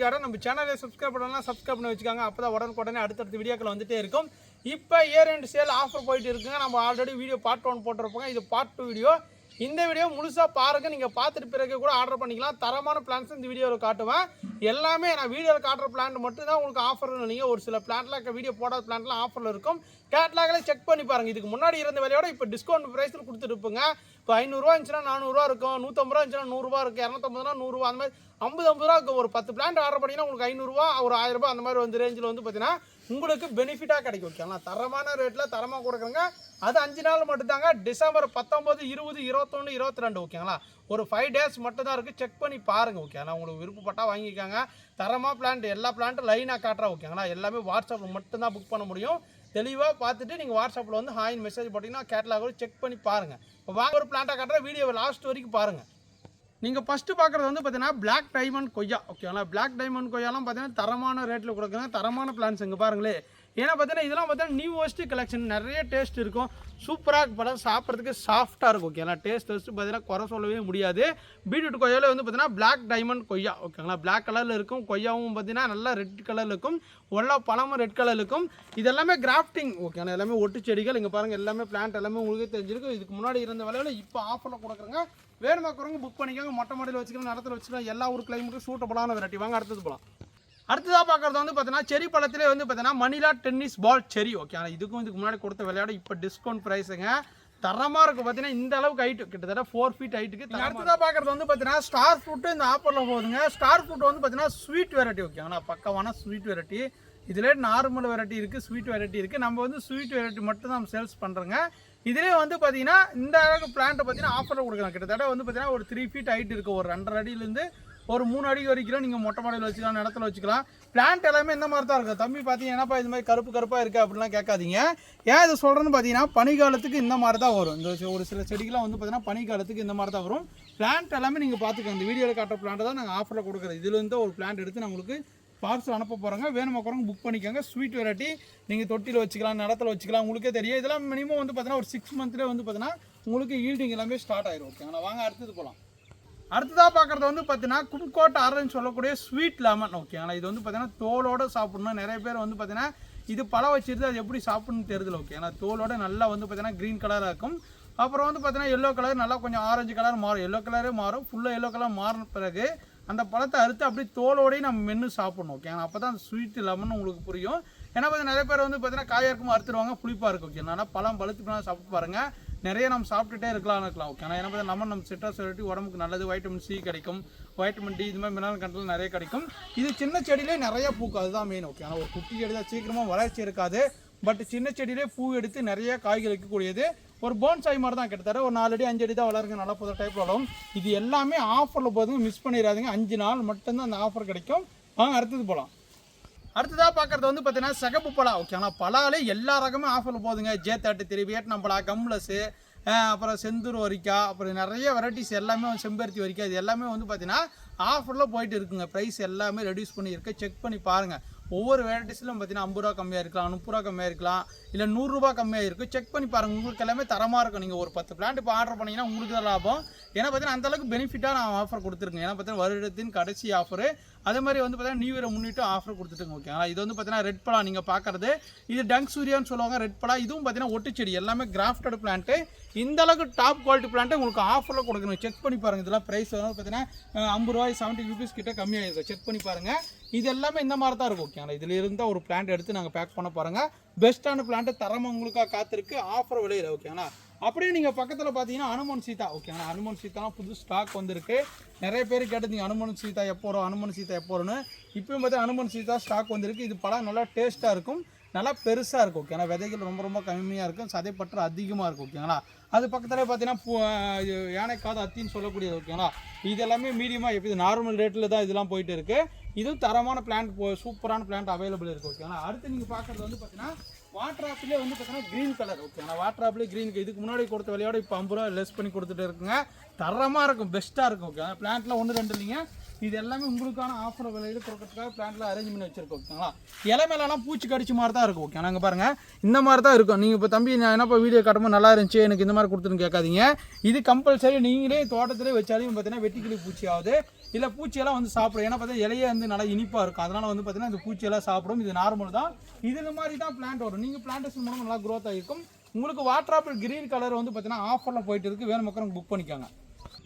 KBS நம்ம சேனலை subscribe பண்ணலாம் சப்ஸ்கிரைப் பண்ணி வச்சுக்காங்க. அப்போ தான் உடனுக்குடனே அடுத்தடுத்த வீடியோக்கள் வந்துட்டே இருக்கும். இப்போ இயர் ரெண்டு சேல் ஆஃபர் போயிட்டு இருக்குங்க. நம்ம ஆல்ரெடி வீடியோ பார்ட் ஒன் போட்டிருப்போங்க. இது பார்ட் டூ வீடியோ இந்த வீடியோ முழுசாக பாருங்கள் நீங்கள் பார்த்துட்டு பிறகு கூட ஆர்டர் பண்ணிக்கலாம். தரமான பிளான்ஸ் இந்த வீடியோவில் காட்டுவேன். எல்லாமே நான் வீடியோவில் காட்டுற பிளான் மட்டும் தான் உங்களுக்கு ஆஃபர் நீங்கள் ஒரு சில பிளான்லாம் வீடியோ போடாத பிளான்லாம் ஆஃபரில் இருக்கும். கேட்லாகில் செக் பண்ணி பாருங்க. இதுக்கு முன்னாடி இருந்த விலையோட இப்போ டிஸ்கவுண்ட் ப்ரைஸில் கொடுத்துட்டு இப்போ ஐநூறுரூவா இருந்துச்சுன்னா நானூறுரூவா இருக்கும். நூற்றம்பது ரூபா இருந்துச்சுன்னா நூறுரூவா இருக்கும். இரநூத்தம்பதுனா நூறுரூவா அந்த மாதிரி ஐம்பது ஐம்பது ரூபா ஒரு பத்து பிளான் ஆர்டர் பண்ணிங்கன்னா உங்களுக்கு ஐநூறுரூவா ஒரு ஆயிரம் ரூபாய் அந்த மாதிரி வந்து ரேஞ்சில் வந்து பார்த்தீங்கன்னா உங்களுக்கு பெனிஃபிட்டாக கிடைக்கும் ஓகேங்களா தரமான ரேட்டில் தரமாக கொடுக்குறேங்க அது அஞ்சு நாள் மட்டும்தாங்க. டிசம்பர் பத்தொம்பது இருபது இருபத்தொன்று இருபத்தி ரெண்டு ஓகேங்களா ஒரு ஃபைவ் டேஸ் மட்டும் தான் இருக்குது செக் பண்ணி பாருங்கள் ஓகேங்களா உங்களுக்கு விருப்பப்பட்டால் வாங்கிக்கோங்க. தரமாக பிளான்ட் எல்லா பிளான்ட்டும் லைனாக காட்டுறா ஓகேங்களா எல்லாமே வாட்ஸ்அப்பில் மட்டும்தான் புக் பண்ண முடியும். தெளிவாக பார்த்துட்டு நீங்கள் வாட்ஸ்அப்பில் வந்து ஹாயின் மெசேஜ் போட்டிங்கன்னா கேட்டலாக செக் பண்ணி பாருங்கள் இப்போ வாங்க ஒரு பிளான்ட்டாக காட்டுற வீடியோவை லாஸ்ட் வரைக்கும் பாருங்கள் நீங்கள் ஃபஸ்ட்டு பார்க்குறது வந்து பார்த்தீங்கன்னா பிளாக் டைமண்ட் கொய்யா ஓகேங்களா பிளாக் டைமண்ட் கொய்யாலாம் பார்த்தீங்கன்னா தரமான ரேட்டில் கொடுக்குறாங்க. தரமான பிளான்ஸ் இங்கே பாருங்களே. ஏன்னா பார்த்தீங்கன்னா இதெல்லாம் பார்த்தீங்கன்னா நியூ ஒஸ்ட் கலெக்ஷன் நிறைய டேஸ்ட் இருக்கும். சூப்பராக படம் சாப்பிட்றதுக்கு சாஃப்ட்டாக இருக்கும் ஓகேங்களா டேஸ்ட் வச்சு பார்த்தீங்கன்னா குறை சொல்லவே முடியாது. பீட்ரூட் கொய்யாவில் வந்து பார்த்தீங்கன்னா பிளாக் டைமண்ட் கொய்யா ஓகேங்களா பிளாக் கலரில் இருக்கும். கொய்யாவும் பார்த்தீங்கன்னா நல்லா ரெட் கலரில் இருக்கும். ஒல்லா பழமும் ரெட் கலர் இருக்கும். இது எல்லாமே கிராஃப்டிங் ஓகேங்களா எல்லாமே ஒட்டு செடிகள். இங்கே பாருங்கள் எல்லாமே பிளான்ட் எல்லாமே உங்களுக்கு தெரிஞ்சிருக்கும். இதுக்கு முன்னாடி இருந்த விலையில இப்போ ஆஃபரில் கொடுக்குறாங்க. வேணுமாக்கிறவங்க புக் பண்ணிக்கோங்க. மொட்டை மாடியில் வச்சுக்கலாம் நிலத்தில் வச்சுக்கலாம் எல்லா ஊர் கிளைமேட்டும் சூட்டபுளான வெரைட்டி வாங்க அடுத்தது போகலாம் அடுத்ததாக பார்க்குறது வந்து பார்த்தீங்கன்னா செரி பழத்திலே வந்து பார்த்தீங்கன்னா மணிலா டென்னிஸ் பால் செரி. ஓகே ஆனால் இதுக்கும் இதுக்கு முன்னாடி கொடுத்த விளையாட இப்போ டிஸ்கவுண்ட் ப்ரைஸுங்க தரமாக இருக்கும் பார்த்தீங்கன்னா இந்த அளவுக்கு ஹைட்டு கிட்டத்தட்ட ஃபோர் ஃபீட் ஹைட்டுக்கு அடுத்ததாக பார்க்குறது வந்து பார்த்தீங்கன்னா ஸ்டார் ஃப்ரூட்டு இந்த ஆப்பரில் போகுதுங்க. ஸ்டார் ஃப்ரூட் வந்து பார்த்தீங்கன்னா ஸ்வீட் வெரைட்டி ஓகேங்களா பக்கவான ஸ்வீட் வெரைட்டி இதிலே நார்மல் வெரைட்டி இருக்குது ஸ்வீட் வெரைட்டி இருக்குது நம்ம வந்து ஸ்வீட் வெரைட்டி மட்டும் தான் சேல்ஸ் பண்ணுறோங்க இதிலே வந்து பார்த்தீங்கன்னா இந்த அளவுக்கு பிளான்ட்டை பார்த்தீங்கன்னா ஆஃபரில் கொடுக்கலாம். கிட்டத்தட்ட வந்து பார்த்தீங்கன்னா ஒரு த்ரீ ஃபீட் ஹைட் இருக்குது ஒரு ரெண்டரை அடியிலேருந்து ஒரு மூணு அடி வரைக்கும் நீங்கள் மொட்டை மாடியில் வச்சுக்கலாம் நிலத்துல வச்சுக்கலாம். பிளான்ட் எல்லாமே இந்த மாதிரி தான் இருக்கும் தம்பி பார்த்தீங்கன்னா என்னப்பா இது மாதிரி கருப்பு கருப்பாக இருக்குது அப்படிலாம் கேட்காதீங்க. ஏன் இது சொல்கிறேன்னு பார்த்தீங்கன்னா பனிக்காலத்துக்கு இந்த மாதிரி தான் வரும். இந்த ஒரு சில செடிகள்லாம் வந்து பார்த்தீங்கன்னா பனிக்காலத்துக்கு இந்த மாதிரி தான் வரும். பிளான்ட் எல்லாமே நீங்கள் பார்த்துக்கோங்க இந்த வீடியோவில் காட்டுற பிளான்ட்டை தான் நாங்கள் ஆஃபரில் கொடுக்குறோம் இதுலேருந்து ஒரு பிளான்ட் எடுத்து நான் உங்களுக்கு பார்சல் அனுப்ப போகிறாங்க வேணுமா குறவங்க புக் பண்ணிக்கோங்க. ஸ்வீட் வெரைட்டி நீங்கள் தொட்டியில் வச்சுக்கலாம் நடத்தில் வச்சுக்கலாம். உங்களுக்கே தெரியும். இதெல்லாம் மினிமம் வந்து பார்த்தீங்கன்னா ஒரு சிக்ஸ் மந்த்லேயே வந்து பார்த்தீங்கன்னா உங்களுக்கு ஈல்டிங் எல்லாமே ஸ்டார்ட் ஆயிரும். ஓகேங்களா வாங்க அடுத்தது போகலாம் அடுத்ததாக பார்க்குறது வந்து பார்த்தீங்கன்னா கும்கோட்டை ஆரஞ்சு சொல்லக்கூடிய ஸ்வீட் லெமன் ஓகேங்களா இது வந்து பார்த்தீங்கன்னா தோலோடு சாப்பிடணும். நிறைய பேர் வந்து பார்த்தீங்கன்னா இது பழம் வச்சிருந்து அது எப்படி சாப்பிடணும்னு தெரியுதுல ஓகேங்களா தோலோட நல்லா வந்து பார்த்தீங்கன்னா க்ரீன் கலராக இருக்கும். அப்புறம் வந்து பார்த்தீங்கன்னா எல்லோ கலர் நல்லா கொஞ்சம் ஆரஞ்சு கலர் மாறும். எல்லோ கலரே மாறும். ஃபுல்லாக எல்லோ கலர் மாறின பிறகு அந்த பழத்தை அறுத்து அப்படியே தோலோடய நம்ம மென்று சாப்பிடணும் ஓகே அப்போ தான் அந்த ஸ்வீட் லெமன் உங்களுக்கு புரியும். ஏன்னா பார்த்தீங்கன்னா நிறைய பேர் வந்து பார்த்தீங்கன்னா காயாக இருக்கும் அறுத்துருவாங்க புளிப்பாக இருக்கும் ஓகே ஆனால் பழம் பழுத்து போனால் சாப்பிட்டு பாருங்கள் நிறைய நம்ம சாப்பிட்டுட்டே இருக்கலாம் இருக்கலாம் ஓகே ஆனால் ஏன்னா பார்த்தா லெமன் நம்ம சிட்ரஸ் வெரைட்டி உடம்புக்கு நல்லது வைட்டமின் சி கிடைக்கும் வைட்டமின் டி இது மாதிரி மினரல் கண்ட்ரோல் நிறைய கிடைக்கும். இது சின்ன செடியிலே நிறைய பூக்கும் அதுதான் மெயின் ஓகே ஆனால் ஒரு குட்டி செடி தான் சீக்கிரமாக வளர்ச்சி இருக்காது. பட் சின்ன செடியிலே பூ எடுத்து நிறைய காய்கள் வைக்கக்கூடியது. ஒரு போன்சாய் மாதிரி தான் கிட்டத்தட்ட. ஒரு நாலு அடி அஞ்சு அடி தான் வளருங்க. நல்லா புது டைப் வளரும். இது எல்லாமே ஆஃபரில் போதுங்க மிஸ் பண்ணிடாதீங்க. அஞ்சு நாள் மட்டும்தான் அந்த ஆஃபர் கிடைக்கும். வாங்க அடுத்தது போகலாம் அடுத்ததாக பார்க்குறது வந்து பார்த்தீங்கன்னா சகப்பு பலா. ஓகேங்களா பலாலே எல்லா ரகமும் ஆஃபரில் போதுங்க ஜே தேர்ட்டி த்ரீ வியட்நாம் பலா கம்லஸு அப்புறம் செந்தூர் வரிக்காய் அப்புறம் நிறைய வெரைட்டிஸ் எல்லாமே செம்பருத்தி வரிக்காய். இது எல்லாமே வந்து பார்த்தீங்கன்னா ஆஃபரில் போயிட்டு இருக்குங்க. ப்ரைஸ் எல்லாமே ரெடியூஸ் பண்ணியிருக்கு. செக் பண்ணி பாருங்கள் ஒவ்வொரு வெரைட்டிஸ்லையும் பார்த்தீங்கன்னா ஐம்பது ரூபா கம்மியாக இருக்கலாம் முப்பது ரூபா கம்மியாக இருக்கலாம் இல்லை நூறுரூபா கம்மியாக இருக்கும் செக் பண்ணி பாருங்கள் உங்களுக்கு எல்லாமே தரமாக இருக்கும். நீங்கள் ஒரு பத்து பிளான்ட் இப்போ ஆர்டர் பண்ணிங்கன்னா உங்களுக்கு தான் லாபம். ஏன்னா பார்த்தீங்கன்னா அந்தளவுக்கு பெனிஃபிட்டாக நான் ஆஃபர் கொடுத்துருக்கேன். ஏன்னா பார்த்தீங்கன்னா வருடத்தின் கடைசி ஆஃபரு அதே மாதிரி வந்து பார்த்தீங்கன்னா நியூ இயரை முன்னிட்டு ஆஃபர் கொடுத்துட்டுங்க ஓகேங்களா இது வந்து பார்த்தீங்கன்னா ரெட் பலா நீங்கள் பார்க்குறது. இது டங்க் சூரியான்னு சொல்லுவாங்க ரெட் பலா இதுவும் பார்த்தீங்கன்னா ஒட்டுச்செடி எல்லாமே கிராஃப்டட் பிளான்ட்டு இந்த அளவுக்கு டாப் குவாலிட்டி பிளான்ட்டு உங்களுக்கு ஆஃபரில் கொடுக்கணும். செக் பண்ணி பாருங்கள் இதெல்லாம் ப்ரைஸ் வந்து பார்த்தீங்கன்னா ஐம்பது ரூபாய் செவன்ட்டி ருபீஸ் கிட்ட கம்மியாக இருக்கும் செக் பண்ணி பாருங்கள் இது எல்லாமே இந்த மாதிரி தான் இருக்கும். ஓகேங்களா? இதில் இருந்தால் ஒரு பிளான்ட் எடுத்து நாங்கள் பேக் பண்ண பாருங்கள் பெஸ்ட்டான பிளான்ட்டு தரமாக உங்களுக்காக காத்திருக்கு. ஆஃபர் விலையில் ஓகேங்களா? அப்படியே நீங்கள் பக்கத்தில் பார்த்தீங்கன்னா அனுமன் சீதா ஓகேங்களா? அனுமன் சீதாலாம் புது ஸ்டாக் வந்திருக்கு. நிறைய பேர் கேட்டதுங்க அனுமன் சீதா எப்போ வரும்? அனுமன் சீதா எப்போ வரும்னு? இப்பயும் பார்த்தா அனுமன் சீதா ஸ்டாக் வந்திருக்கு. இது பழம் நல்லா டேஸ்ட்டாக இருக்கும். நல்லா பெருசாக இருக்கும் ஓகேங்களா? விதைகள் ரொம்ப ரொம்ப கம்மியாக இருக்கும். சதைப்பற்று அதிகமாக இருக்கும் ஓகேங்களா? அது பக்கத்தில் பார்த்தீங்கன்னா பூ இது யானைக்காது அத்தின்னு சொல்லக்கூடியது ஓகேங்களா? இது எல்லாமே மீடியமாக எப்படி நார்மல் ரேட்டில் தான் இதெல்லாம் போயிட்டு இருக்குது இதுவும் தரமான பிளான்ட் போ சூப்பரான பிளான்ட் அவைலபிள் இருக்குது ஓகேங்களா அடுத்து நீங்கள் பார்க்குறது வந்து பார்த்தீங்கன்னா வாட்டர் ஆப்லேயே வந்து பார்த்தீங்கன்னா க்ரீன் கலர் ஓகேங்களா வாட்டர் ஆப்லேயே க்ரீன் இதுக்கு முன்னாடி கொடுத்த விலையோட இப்போ ஐம்பது ரூபா லெஸ் பண்ணி கொடுத்துட்டு இருக்குங்க. தரமாக இருக்கும் பெஸ்ட்டாக இருக்கும் ஓகே பிளான்ட்லாம் ஒன்று ரெண்டு இல்லைங்க. இது எல்லாமே உங்களுக்கான ஆஃபர் விலையில் கொடுக்கறதுக்காக பிளான்ட்ல அரேஞ்ச் பண்ணி வச்சிருக்கோம் ஓகேங்களா இலை மேலாம் பூச்சி கடிச்ச மாதிரி தான் இருக்கும் ஓகே நாங்கள் பாருங்கள் இந்த மாதிரி தான் இருக்கும். நீங்கள் இப்போ தம்பி நான் என்னப்பா வீடியோ காட்டும்போது நல்லா இருந்துச்சு எனக்கு இந்த மாதிரி கொடுத்துன்னு கேட்காதீங்க. இது கம்பல்சரி நீங்களே தோட்டத்திலே வச்சாலும் பார்த்தீங்கன்னா வெட்டிக்கிளி பூச்சி ஆகுது. இல்லை பூச்சியெல்லாம் வந்து சாப்பிடும். ஏன்னா பார்த்தா இலையே வந்து நல்லா இனிப்பாக இருக்கும். அதனால் வந்து பார்த்தீங்கன்னா இந்த பூச்சியெல்லாம் சாப்பிடும். இது நார்மல் தான். இது மாதிரி தான் பிளான்ட் வரும். நீங்கள் பிளான்டேஷன் மூலம் நல்லா க்ரோத் ஆகிருக்கும் உங்களுக்கு வாட்டர் ஆப்பிள் கிரீன் கலர் வந்து பார்த்தீங்கன்னா ஆஃபரில் போயிட்டு இருக்குது வேணும் மக்கள் புக் பண்ணிக்கோங்க.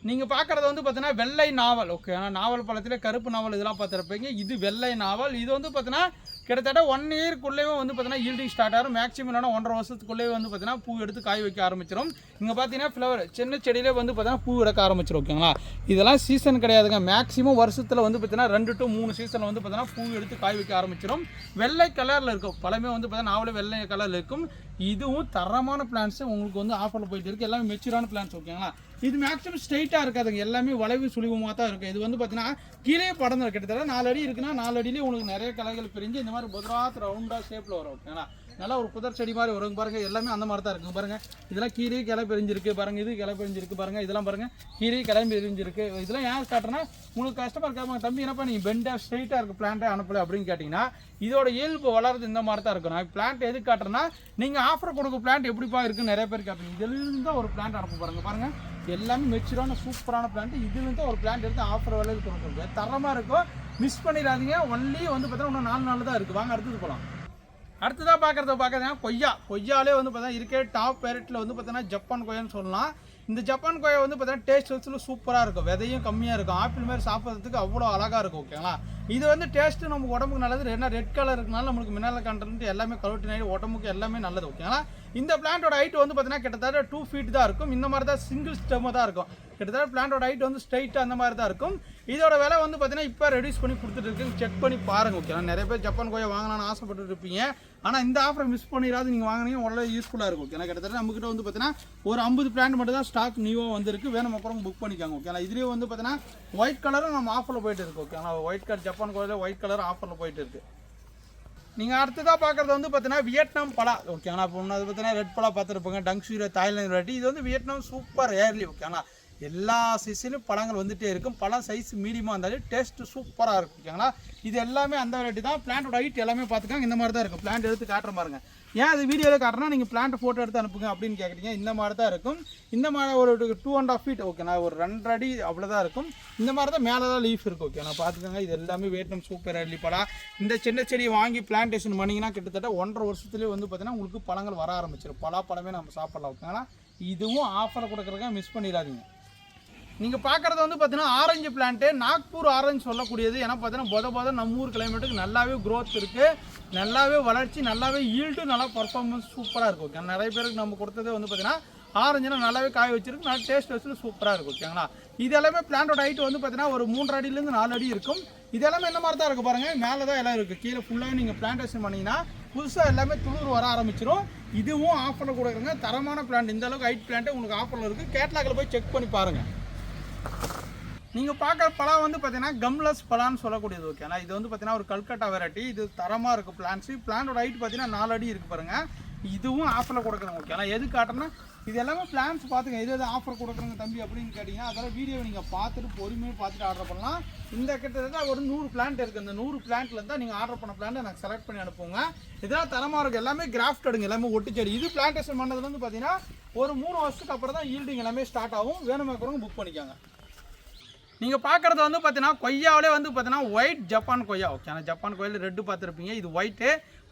நீங்கள் பார்க்குறது வந்து பார்த்தீங்கன்னா வெள்ளை நாவல். ஓகே ஆனால் நாவல் பழத்தில் கருப்பு நாவல் இதெல்லாம் பார்த்துருப்பீங்க. இது வெள்ளை நாவல். இது வந்து பார்த்தீங்கன்னா கிட்டத்தட்ட ஒன் இயர்க்குள்ளேயே வந்து பார்த்தீங்கன்னா ஈல்டிங் ஸ்டார்ட் ஆகும் மேக்ஸிமம் இல்லைனா ஒன்றரை வருஷத்துக்குள்ளேயே வந்து பார்த்தீங்கன்னா பூ எடுத்து காய் வைக்க ஆரம்பிச்சிடும் இங்கே பார்த்தீங்கன்னா ஃப்ளவர் சின்ன செடியிலே வந்து பார்த்தீங்கன்னா பூ எடுக்க ஆரம்பிச்சிடும் ஓகேங்களா இதெல்லாம் சீசன் கிடையாதுங்க. மேக்ஸிமம் வருஷத்தில் வந்து பார்த்தீங்கன்னா ரெண்டு டு மூணு சீசனில் வந்து பார்த்தீங்கன்னா பூ எடுத்து காய் வைக்க ஆரம்பிச்சிடும் வெள்ளை கலரில் இருக்கும். பழமே வந்து பார்த்தீங்கன்னா நாவலே வெள்ளை கலரில் இருக்கும். இதுவும் தரமான பிளான்ஸ் உங்களுக்கு வந்து ஆஃபரில் போயிட்டு இருக்குது எல்லாமே மெச்சூரான பிளான்ஸ் ஓகேங்களா இது மேக்ஸிமம் ஸ்ட்ரைட்டாக இருக்காதுங்க. எல்லாமே வளைவு சுழிவுமாக தான் இருக்கும். இது வந்து பார்த்தீங்கன்னா கீழே படந்து கிட்டத்தட்ட நாலு அடி இருக்குன்னா நாலு அடியிலே உங்களுக்கு நிறைய கலைகள் பிரிஞ்சு இந்த மாதிரி புதராத் ரவுண்டாக ஷேப்பில் வரும். ஓகேங்களா நல்லா ஒரு புதர் செடி மாதிரி வரும். பாருங்கள் எல்லாமே அந்த மாதிரி தான் இருக்கும் பாருங்கள் இதெல்லாம் கீழே கிளை பிரிஞ்சிருக்கு. பாருங்கள் இது கிளை பிரிஞ்சிருக்கு. பாருங்கள் இதெல்லாம் பாருங்கள் கீழே கிளை பிரிஞ்சிருக்கு. இதெல்லாம் ஏன் காட்டுறேன்னா உங்களுக்கு கஷ்டமாக இருக்காம தம்பி என்னப்பா நீ பெண்டாக ஸ்ட்ரைட்டாக இருக்க பிளான்ட்டே அனுப்பல அப்படின்னு கேட்டிங்கன்னா இதோட இயல்பு வளர்றது இந்த மாதிரி தான் இருக்கும். நான் பிளான்ட் எதுக்கு காட்டுறேன்னா நீங்கள் ஆஃபர் கொடுக்க பிளான்ட் எப்படிப்பா இருக்குன்னு நிறைய பேர் கேட்பீங்க. இதுலேருந்து தான் ஒரு பிளான்ட் அனுப்ப பாருங்கள் பாருங்கள் எல்லாமே மெச்சூரான சூப்பரான பிளான்ட் இதுலேருந்து ஒரு பிளான்ட் எடுத்து ஆஃபர் விலையில் கொடுக்குறது தரமாக இருக்கும் மிஸ் பண்ணிடாதீங்க. ஒன்லி வந்து பார்த்தீங்கன்னா இன்னும் நாலு நாள் தான் இருக்குது வாங்க அடுத்தது போகலாம் அடுத்ததாக பார்க்குறத பார்க்குறதுனா கொய்யா. கொய்யாலே வந்து பார்த்தீங்கன்னா இருக்கே டாப் பேரட்டில் வந்து பார்த்தீங்கன்னா ஜப்பான் கொய்யான்னு சொல்லலாம். இந்த ஜப்பான் கொய்யா வந்து பார்த்தீங்கன்னா டேஸ்ட் வச்சு சூப்பராக இருக்கும். விதையும் கம்மியாக இருக்கும். ஆப்பிள் மாதிரி சாப்பிட்றதுக்கு அவ்வளோ அழகாக இருக்கும் ஓகேங்களா இது வந்து டேஸ்ட்டு நமக்கு உடம்புக்கு நல்லது. ஏன்னா ரெட் கலர் இருக்கனால நம்மளுக்கு மினரல் கண்டென்ட் எல்லாமே கலோட்டினாய் உடம்புக்கு எல்லாமே நல்லது ஓகேங்களா இந்த பிளான்ட்டோட ஹைட் வந்து பார்த்தீங்கன்னா கிட்டத்தட்ட டூ ஃபீட் தான் இருக்கும். இந்த மாதிரி தான் சிங்கிள் ஸ்டெம்மாக தான் இருக்கும். கிட்டத்தட்ட பிளான்டோட ஹைட் வந்து ஸ்ட்ரைட் அந்த மாதிரி தான் இருக்கும். இதோட விலை வந்து பார்த்தீங்கன்னா இப்போ ரெடியூஸ் பண்ணி கொடுத்துட்டு இருக்கு செக் பண்ணி பாருங்கள் ஓகே நிறைய பேர் ஜப்பான் கோயை வாங்கலாம்னு ஆசைப்பட்டு இருப்பீங்க. ஆனால் இந்த ஆஃபரை மிஸ் பண்ணிடாது. நீங்கள் வாங்கினீங்க உடனே யூஸ்ஃபுல்லாக இருக்கும் ஓகே கிட்டத்தட்ட நம்மகிட்ட வந்து பார்த்தீங்கன்னா ஒரு ஐம்பது பிளான்ட் மட்டும் தான் ஸ்டாக் நியூவாக வந்திருக்கு. வேணும் அப்புறம் புக் பண்ணிக்காங்க ஓகே இதுலேயே வந்து பார்த்தீங்கன்னா ஒயிட் கலரும் நம்ம ஆஃபரில் போயிட்டு இருக்கு ஓகே ஒயிட் கலர் ஜப்பான் கோயிலில் ஒயிட் கலர் ஆஃபரில் போயிட்டு இருக்கு. நீங்கள் அடுத்ததாக பார்க்குறது வந்து பார்த்தீங்கன்னா வியட்நாம் பலா ஓகேங்களா இப்போ ஒன்று அது பார்த்தீங்கன்னா ரெட் பலா பார்த்துருப்போங்க. டங்ஸூரியா தாய்லாந்து வெரைட்டி இது வந்து வியட்நாம் சூப்பர் ஏர்லி ஓகேங்களா எல்லா சைஸ்லையும் பழங்கள் வந்துகிட்டே இருக்கும். பழம் சைஸ் மீடியமாக இருந்தாலும் டேஸ்ட்டு சூப்பராக இருக்கும் ஓகேங்களா இது எல்லாமே அந்த வெரைட்டி தான். பிளான்ட்டோட ஹைட் எல்லாமே பார்த்துக்காங்க. இந்த மாதிரி தான் இருக்கும். பிளான்ட் எடுத்து காட்டுற பாருங்க. ஏன் அது வீடியோவில் காட்டுறோம்னா நீங்கள் பிளான்ட் ஃபோட்டோ எடுத்து அனுப்புங்க அப்படின்னு கேட்குறீங்க இந்த மாதிரி தான் இருக்கும். இந்த மாதிரி ஒரு டூ அண்ட் ஆஃப் ஃபீட் ஓகேண்ணா ஒரு ரெண்டு அடி அவ்வளோதான் இருக்கும். இந்த மாதிரி தான் மேலே தான் லீஃப் இருக்கும் நான் பார்த்துக்கோங்க. இது எல்லாமே வேட்னம் சூப்பர் அள்ளி பழம். இந்த சின்ன செடியை வாங்கி பிளான்டேஷன் பண்ணிங்கன்னா கிட்டத்தட்ட ஒன்றரை வருஷத்துலேயே வந்து பார்த்தீங்கன்னா உங்களுக்கு பழங்கள் வர ஆரம்பிச்சிடும் பலா பழமே நம்ம சாப்பிட்லாம் ஓகேங்களா இதுவும் ஆஃபரை கொடுக்குறதுக்காக மிஸ் பண்ணிடாதீங்க. நீங்கள் பார்க்குறது வந்து பார்த்தீங்கன்னா ஆரஞ்சு பிளான்ட்டு நாக்பூர் ஆரஞ்சு சொல்லக்கூடியது. ஏன்னா பார்த்தீங்கன்னா பொத பொத நம்ம ஊர் கிளைமேட்டுக்கு நல்லாவே க்ரோத் இருக்குது நல்லாவே வளர்ச்சி நல்லாவே ஈல்டு நல்லா பர்ஃபார்மன்ஸ் சூப்பராக இருக்கும் ஓகே நிறைய பேருக்கு நம்ம கொடுத்ததே வந்து பார்த்தீங்கன்னா ஆரஞ்சுனா நல்லாவே காய வச்சிருக்கு நல்லா டேஸ்ட் வச்சு சூப்பராக இருக்கும் ஓகேங்களா இது எல்லாமே பிளான்டோட ஹைட் வந்து பார்த்தீங்கன்னா ஒரு மூன்று அடியிலேருந்து நாலு அடி இருக்கும். இது எல்லாமே என்ன மாதிரி தான் இருக்குது பாருங்கள் மேலே தான் எல்லாம் இருக்குது கீழே ஃபுல்லாக நீங்கள் பிளான்டேஷன் பண்ணிங்கன்னா புதுசாக எல்லாமே துளிர் வர ஆரம்பிச்சிடும் இதுவும் ஆஃபரில் கொடுக்குறங்க. தரமான பிளான்ட் இந்த அளவுக்கு ஹைட் பிளான்ட்டு உங்களுக்கு ஆஃபரில் இருக்குது கேட்லாகில் போய் செக் பண்ணி பாருங்கள் நீங்கள் பார்க்குற பழம் வந்து பார்த்தீங்கன்னா கம்லஸ் பழம்னு சொல்லக்கூடியது ஓகேண்ணா இது வந்து பார்த்தீங்கன்னா ஒரு கல்கட்டா வெரைட்டி இது தரமாக இருக்குது பிளான்ஸு பிளானோட ஹைட் பார்த்தீங்கன்னா நாலு அடி இருக்கு பாருங்க. இதுவும் ஆஃபரில் கொடுக்குறோங்க ஓகேண்ணா எது காட்டுறேன்னா இது எல்லாமே பிளான்ஸ் பார்த்துங்க எது எது ஆஃபர் கொடுக்குறங்க தம்பி அப்படின்னு கேட்டிங்கன்னா அதெல்லாம் வீடியோ நீங்கள் பார்த்துட்டு பொறுமையாக பார்த்துட்டு ஆர்டர் பண்ணலாம். இந்த கிட்டத்தட்ட ஒரு நூறு பிளான்ட் இருக்குது இந்த நூறு பிளான்ட்ல இருந்தால் நீங்கள் ஆர்டர் பண்ண பிளான்ட்டை எனக்கு செலக்ட் பண்ணி அனுப்புங்க. இதெல்லாம் தரமாக இருக்குது எல்லாமே கிராஃப்டடுங்க எல்லாமே ஒட்டிச்செடி. இது பிளான்டேஷன் பண்ணதுலேருந்து வந்து பார்த்தீங்கன்னா ஒரு மூணு வருஷத்துக்கு அப்புறம் தான் ஈல்டிங் எல்லாமே ஸ்டார்ட் ஆகும். வேணுமாக்கிறவங்க புக் பண்ணிக்கோங்க. நீங்கள் பார்க்குறது வந்து பார்த்தீங்கன்னா கொய்யாவிலே வந்து பார்த்தீங்கன்னா ஒயிட் ஜப்பான் கொய்யா. ஓகேண்ணா ஜப்பான் கொய்யாவில் ரெட்டு பார்த்துருப்பீங்க. இது ஒயிட்டு